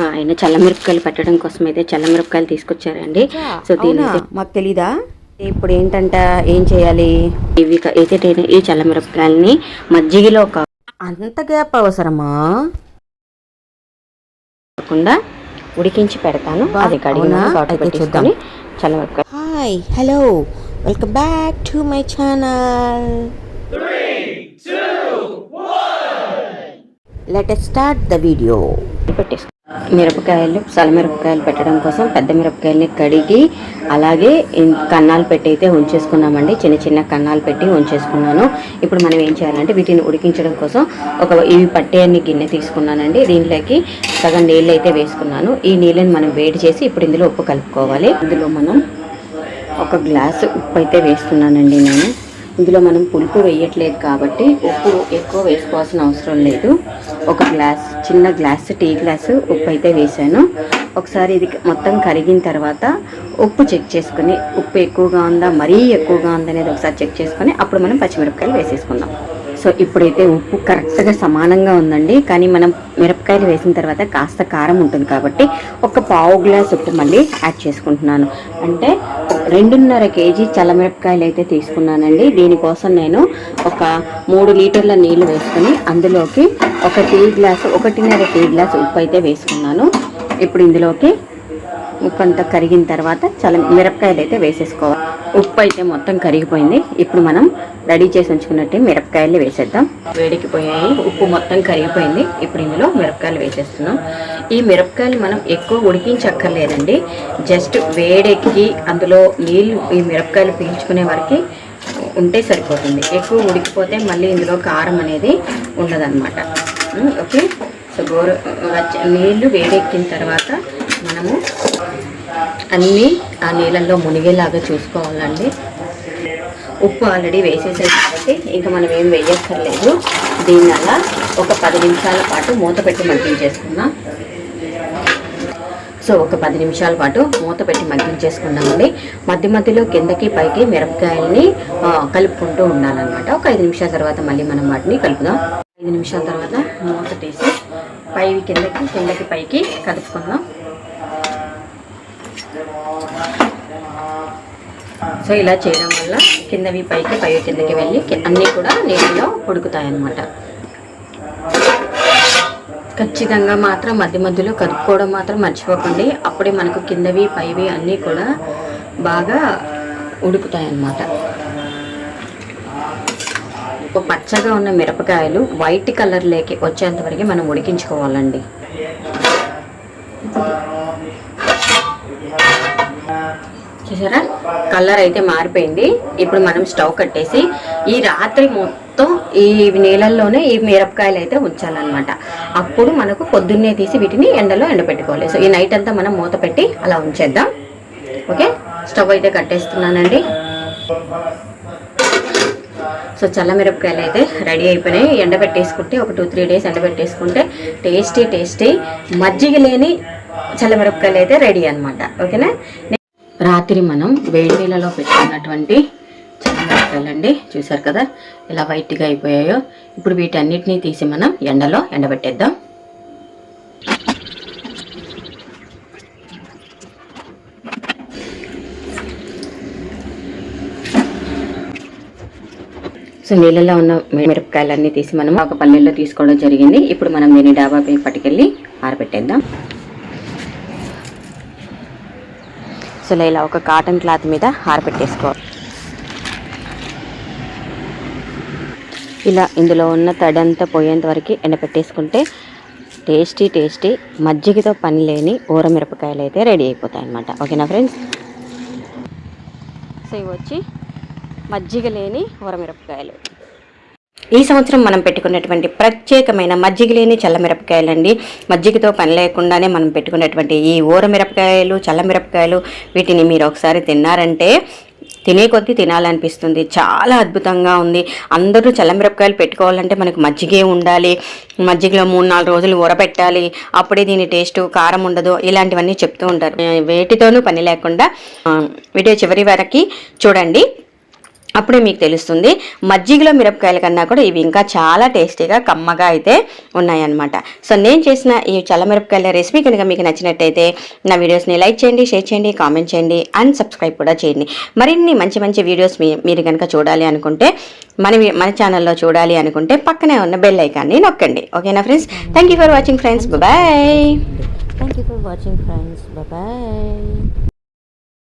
మా ఆయన చల్లమిరపకాయలు పెట్టడం కోసం అయితే చల్లమిరపకాయలు తీసుకొచ్చారండి. సో దీని? మాకు తెలీదా? ఇప్పుడు ఏంటంట ఏం చేయాలి? ఇవి అయితే ఈ చల్లమిరపకాయలని మజ్జిగలో అంత గ్యాప్ అవసరమా? కాకుండా ఉడికించి పెడతాను. అది కడిగిన చల్లమిరపకాయ hi hello. Welcome back to my channel. Let start the video పెట్టేసుకున్నాను మిరపకాయలు చల్లమిరపకాయలు పెట్టడం కోసం పెద్ద మిరపకాయలని కడిగి అలాగే కన్నాలు పెట్టి అయితే ఉంచేసుకున్నామండి. చిన్న చిన్న కన్నాలు పెట్టి ఉంచేసుకున్నాను. ఇప్పుడు మనం ఏం చేయాలంటే వీటిని ఉడికించడం కోసం ఒక ఇవి పట్టే గిన్నె తీసుకున్నానండి. దీంట్లోకి సగం నీళ్ళు అయితే వేసుకున్నాను. ఈ నీళ్ళని మనం వేడి చేసి ఇప్పుడు ఇందులో ఉప్పు కలుపుకోవాలి. ఇందులో మనం ఒక గ్లాసు ఉప్పు అయితే వేస్తున్నానండి నేను. ఇందులో మనం పులుపు వేయట్లేదు కాబట్టి ఉప్పు ఎక్కువ వేసుకోవాల్సిన అవసరం లేదు. ఒక గ్లాస్ చిన్న గ్లాస్ టీ గ్లాసు ఉప్పు అయితే వేసాను. ఒకసారి ఇది మొత్తం కరిగిన తర్వాత ఉప్పు చెక్ చేసుకుని ఉప్పు ఎక్కువగా ఉందా మరీ ఎక్కువగా ఉందా అనేది ఒకసారి చెక్ చేసుకొని అప్పుడు మనం పచ్చిమిరపకాయలు వేసేసుకుందాం. సో ఇప్పుడైతే ఉప్పు కరెక్ట్గా సమానంగా ఉందండి. కానీ మనం మిరపకాయలు వేసిన తర్వాత కాస్త కారం ఉంటుంది కాబట్టి ఒక పావు గ్లాస్ ఉప్పు మళ్ళీ యాడ్ చేసుకుంటున్నాను. అంటే రెండున్నర కేజీ చల్లమిరపకాయలు అయితే తీసుకున్నానండి. దీనికోసం నేను ఒక మూడు లీటర్ల నీళ్ళు వేసుకుని అందులోకి ఒక టీ గ్లాసు ఒకటిన్నర టీ గ్లాస్ ఉప్పు అయితే వేసుకున్నాను. ఇప్పుడు ఇందులోకి ఉప్పు అంతా కరిగిన తర్వాత చల్ల మిరపకాయలు అయితే వేసేసుకోవాలి. ఉప్పు అయితే మొత్తం కరిగిపోయింది. ఇప్పుడు మనం రెడీ చేసి ఉంచుకున్నట్టు మిరపకాయలు వేసేద్దాం. వేడికి పోయాయి ఉప్పు మొత్తం కరిగిపోయింది. ఇప్పుడు ఇందులో మిరపకాయలు వేసేస్తున్నాం. ఈ మిరపకాయలు మనం ఎక్కువ ఉడికించక్కర్లేదండి. జస్ట్ వేడెక్కి అందులో నీళ్ళు ఈ మిరపకాయలు పీల్చుకునే వరకు ఉంటే సరిపోతుంది. ఎక్కువ ఉడికిపోతే మళ్ళీ ఇందులో కారం అనేది ఉండదన్నమాట. ఓకే? సో గోరు నీళ్ళు వేడెక్కిన తర్వాత మనము అన్నీ ఆ నీళ్ళల్లో మునిగేలాగా చూసుకోవాలండి. ఉప్పు ఆల్రెడీ వేసేసాం కాబట్టి ఇంకా మనం ఏం వేయక్కర్లేదు. దీని అలా ఒక పది నిమిషాల పాటు మూత పెట్టి మగ్గించేసుకుందాం. సో ఒక పది నిమిషాల పాటు మూత పెట్టి మగ్గించేసుకున్నామండి మధ్య మధ్యలో కిందకి పైకి మిరపకాయల్ని కలుపుకుంటూ ఉండాలన్నమాట. ఒక ఐదు నిమిషాల తర్వాత మళ్ళీ మనం వాటిని కలుపుదాం. ఐదు నిమిషాల తర్వాత మూత తీసి పైవి కిందకి కిందకి పైకి కలుపుకుందాం. సో ఇలా చేయడం వల్ల కిందవి పైకి పై కిందకి వెళ్ళి అన్నీ కూడా నీటిలో ఉడుకుతాయి అన్నమాట ఖచ్చితంగా మాత్రం మధ్య మధ్యలో కదుపుకోవడం మాత్రం మర్చిపోకండి. అప్పుడే మనకు కిందవి పైవి అన్నీ కూడా బాగా ఉడుకుతాయి అన్నమాట ఒక పచ్చగా ఉన్న మిరపకాయలు వైట్ కలర్ లేకి మనం ఉడికించుకోవాలండి. చూసారా? కలర్ అయితే మారిపోయింది. ఇప్పుడు మనం స్టవ్ కట్టేసి ఈ రాత్రి మొత్తం ఈ నీళ్ళల్లోనే ఈ మిరపకాయలు అయితే ఉంచాలన్నమాట. అప్పుడు మనకు పొద్దున్నే తీసి వీటిని ఎండలో ఎండబెట్టుకోవాలి సో ఈ నైట్ అంతా మనం మూత పెట్టి అలా ఉంచేద్దాం. ఓకే? స్టవ్ అయితే కట్టేస్తున్నానండి. సో చల్ల మిరపకాయలు అయితే రెడీ అయిపోయినాయి. ఎండబెట్టేసుకుంటే ఒక టూ త్రీ డేస్ ఎండబెట్టేసుకుంటే టేస్టీ టేస్టీ మజ్జిగ లేని చల్లమిరపకాయలు అయితే రెడీ అనమాట ఓకేనా? రాత్రి మనం వేడి నీళ్ళలో పెట్టుకున్నటువంటి చల్లమిరపకాయలండి. చూసారు కదా ఇలా వైట్గా అయిపోయాయో. ఇప్పుడు వీటన్నిటిని తీసి మనం ఎండలో ఎండబెట్టేద్దాం. సో నీళ్ళలో ఉన్న మిరపకాయలన్నీ తీసి మనం ఒక పల్లెల్లో తీసుకోవడం జరిగింది. ఇప్పుడు మనం దీన్ని డాబాపై పట్టుకెళ్ళి ఆరబెట్టేద్దాం. సో ఇలా ఒక కాటన్ క్లాత్ మీద ఆరబెట్టేసుకోవాలి ఇలా ఇందులో ఉన్న తడంతా పోయేంత వరకు ఎండపెట్టేసుకుంటే టేస్టీ టేస్టీ మజ్జిగతో పని లేని ఊర మిరపకాయలు అయితే రెడీ అయిపోతాయి అన్నమాట. ఓకేనా ఫ్రెండ్స్? సో ఇవి వచ్చి మజ్జిగ లేని ఊరమిరపకాయలు. ఈ సంవత్సరం మనం పెట్టుకున్నటువంటి ప్రత్యేకమైన మజ్జిగ లేని చల్లమిరపకాయలండి మజ్జిగతో పని లేకుండానే మనం పెట్టుకున్నటువంటి ఈ ఊరమిరపకాయలు చల్లమిరపకాయలు వీటిని మీరు ఒకసారి తిన్నారంటే తినే కొద్దీ తినాలనిపిస్తుంది. చాలా అద్భుతంగా ఉంది. అందరూ చల్లమిరపకాయలు పెట్టుకోవాలంటే మనకు మజ్జిగే ఉండాలి. మజ్జిగలో మూడు నాలుగు రోజులు ఊరబెట్టాలి అప్పుడే దీని టేస్ట్ కారం ఉండదు. ఇలాంటివన్నీ చెప్తూ ఉంటారు. వేటితోనూ పని లేకుండా వీడియో చివరి వరకు చూడండి. అప్పుడే మీకు తెలుస్తుంది. మజ్జిగలో మిరపకాయల కన్నా కూడా ఇవి ఇంకా చాలా టేస్టీగా కమ్మగా అయితే ఉన్నాయన్నమాట. సో నేను చేసిన ఈ చల్ల మిరపకాయల రెసిపీ కనుక మీకు నచ్చినట్టయితే నా వీడియోస్ని లైక్ చేయండి షేర్ చేయండి కామెంట్ చేయండి అండ్ సబ్స్క్రైబ్ కూడా చేయండి. మరిన్ని మంచి మంచి వీడియోస్ మీ మీరు కనుక చూడాలి అనుకుంటే మన మన ఛానల్లో చూడాలి అనుకుంటే పక్కనే ఉన్న బెల్ ఐకాన్ని నొక్కండి. ఓకేనా friends? Thank you for watching friends bye thank for watching friends bye